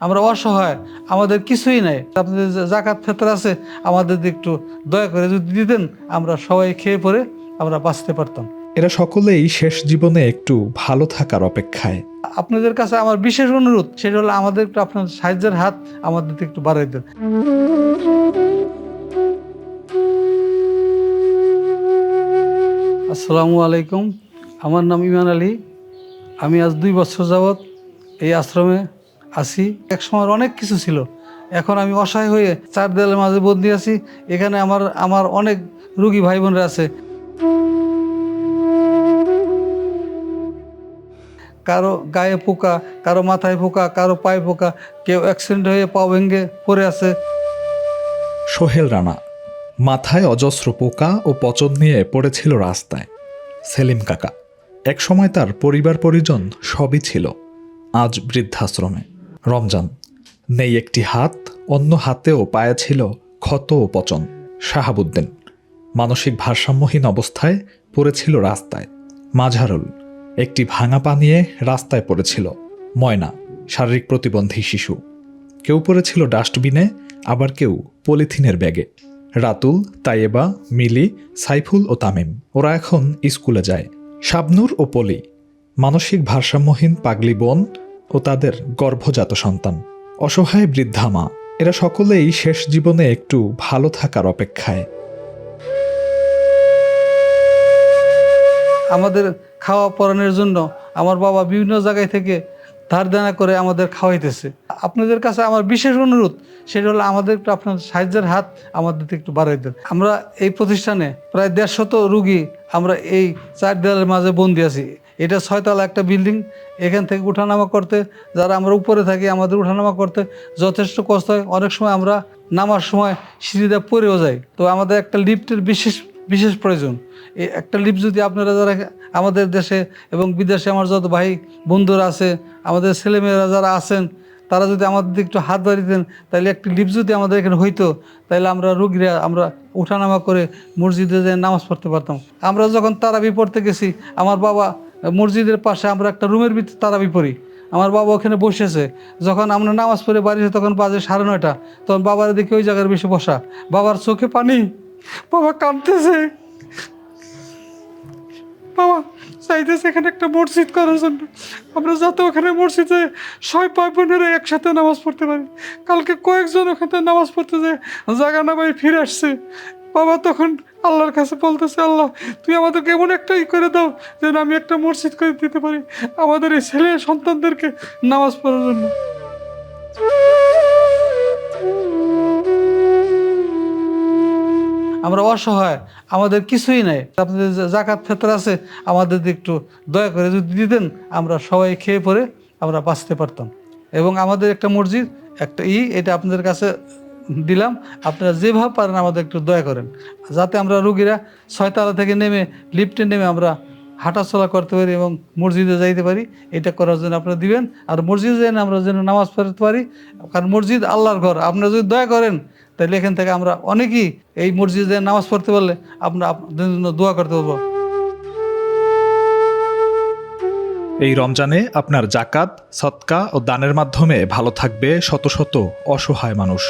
আমরা অসহায় আমাদের কিছুই নাই। আপনাদের জাকাত ফেতর আছে আমাদের একটু দয়া করে যদি দিতেন আমরা সবাই খেয়ে পরে আমরা বাঁচতে পারতাম। এরা সকলেই শেষ জীবনে একটু ভালো থাকার অপেক্ষায়। আপনাদের কাছে আমার বিশেষ অনুরোধ সেটা হলো আমাদের একটু আপনার সাহায্যের হাত আমাদের একটু বাড়াই দেন। আসসালামু আলাইকুম। আমার নাম ইমান আলী। আমি আজ দুই বছর যাবৎ এই আশ্রমে আছি এক সময় অনেক কিছু ছিল। এখন আমি অসহায় হয়ে চার দেয়ালের মাঝে বন্দি আছি। এখানে আমার আমার অনেক রুগী ভাই বোনরা আছে। কারও গায়ে পোকা, কারও মাথায় পোকা, কারও পায়ে পোকা, কেউ অ্যাক্সিডেন্ট হয়ে পা ভেঙে পড়ে আছে। সোহেল রানা, মাথায় অজস্র পোকা ও পচন নিয়ে পড়েছিল রাস্তায়। সেলিম কাকা, একসময় তার পরিবার পরিজন সবই ছিল। আজ বৃদ্ধাশ্রমে। রমজান। নেই একটি হাত, অন্য হাতেও পায়ে ছিল ক্ষত ও পচন। শাহাবুদ্দিন, মানসিক ভারসাম্যহীন অবস্থায় পড়েছিল রাস্তায়। মাঝারুল, একটি ভাঙা পা নিয়ে রাস্তায় পড়েছিল। ময়না, শারীরিক প্রতিবন্ধী শিশু। কেউ পড়েছিল ডাস্টবিনে, আবার কেউ পলিথিনের ব্যাগে। রাতুল, তাইয়েবা, মিলি, সাইফুল ও তামিম, ওরা এখন স্কুলে যায়। শাবনুর ও পলি, মানসিক ভারসাম্যহীন পাগলি বোন ও তাদের গর্ভজাত সন্তান। অসহায় বৃদ্ধা মা, এরা সকলেই শেষ জীবনে একটু ভালো থাকার অপেক্ষায়। আমাদের খাওয়া পরানোর জন্য আমার বাবা বিভিন্ন জায়গায় থেকে ধার দেনা করে আমাদের খাওয়াইতেছে। আপনাদের কাছে আমার বিশেষ অনুরোধ, সেটা হলো আমাদের একটু আপনার সাহায্যের হাত আমাদের একটু বাড়াই দেন। আমরা এই প্রতিষ্ঠানে প্রায় দেড়শত রুগী আমরা এই চার দেওয়ালের মাঝে বন্দি আছি। এটা ছয়তলা একটা বিল্ডিং এখান থেকে উঠানামা করতে, যারা আমরা উপরে থাকি, আমাদের উঠানামা করতে যথেষ্ট কষ্ট হয়। অনেক সময় আমরা নামার সময় সিঁড়িটা পরেও যাই। তো আমাদের একটা লিফ্টের বিশেষ বিশেষ প্রয়োজন। একটা লিফট যদি আপনারা যারা আমাদের দেশে এবং বিদেশে আমার যত ভাই বন্ধুরা আছে, আমাদের ছেলেমেয়েরা যারা আছেন, তারা যদি আমাদের একটু হাত বাড়িয়ে দেন, তাহলে একটি লিফট যদি আমাদের এখানে হইতো, তাহলে আমরা রুগীরা, আমরা উঠানামা করে মসজিদে যেয়ে নামাজ পড়তে পারতাম। আমরা যখন তারাবি পড়তে গেছি, আমার বাবা মসজিদের পাশে আমরা একটা রুমের ভিতরে তারাবি পড়ি। আমার বাবা ওখানে বসেছে। যখন আমরা নামাজ পড়ে বাড়ি এসে তখন বাজে সাড়ে নয়টা। তখন বাবার দিকে ওই জায়গায় বেশি বসা। বাবার চোখে পানি। বাবা কাঁদতেছে। বাবা, চাইতেছে এখানে একটা মসজিদ করার জন্য। আমরা যাতে ওখানে মসজিদে ছয়, পাঁচ বোনেরা একসাথে নামাজ পড়তে পারি। কালকে কয়েকজন ওখানে নামাজ পড়তে যায় জায়গা না পাই ফিরে আসছে। বাবা তখন আল্লাহর কাছে বলতেছে, আল্লাহ, তুই আমাদেরকে এমন একটা ই করে দাও যেন আমি একটা মসজিদ করে দিতে পারি আমাদের এই ছেলে সন্তানদেরকে নামাজ পড়ার জন্য। আমরা অসহায়, আমাদের কিছুই নাই। আপনাদের জাকাত ফেতর আছে, আমাদের একটু দয়া করে যদি দিতেন, আমরা সবাই খেয়ে পরে আমরা বাঁচতে পারতাম। এবং আমাদের একটা মসজিদ, একটা ই, এটা আপনাদের কাছে দিলাম, আপনারা যেভাবে পারেন আমাদের একটু দয়া করেন। যাতে আমরা রুগীরা ছয়তলা থেকে নেমে, লিফটে নেমে আমরা হাঁটাচলা করতে পারি এবং মসজিদে যাইতে পারি, এটা করার জন্য আপনারা দিবেন। আর মসজিদে যেন আমরা যেন নামাজ পড়তে পারি, কারণ মসজিদ আল্লাহর ঘর। আপনারা যদি দয়া করেন, তাহলে এখান থেকে আমরা অনেকেই এই মসজিদে নামাজ পড়তে পারলে আমরা আপনাদের জন্য দোয়া করতে পারব। এই রমজানে আপনার জাকাত, সৎকা ও দানের মাধ্যমে ভালো থাকবে শত শত অসহায় মানুষ।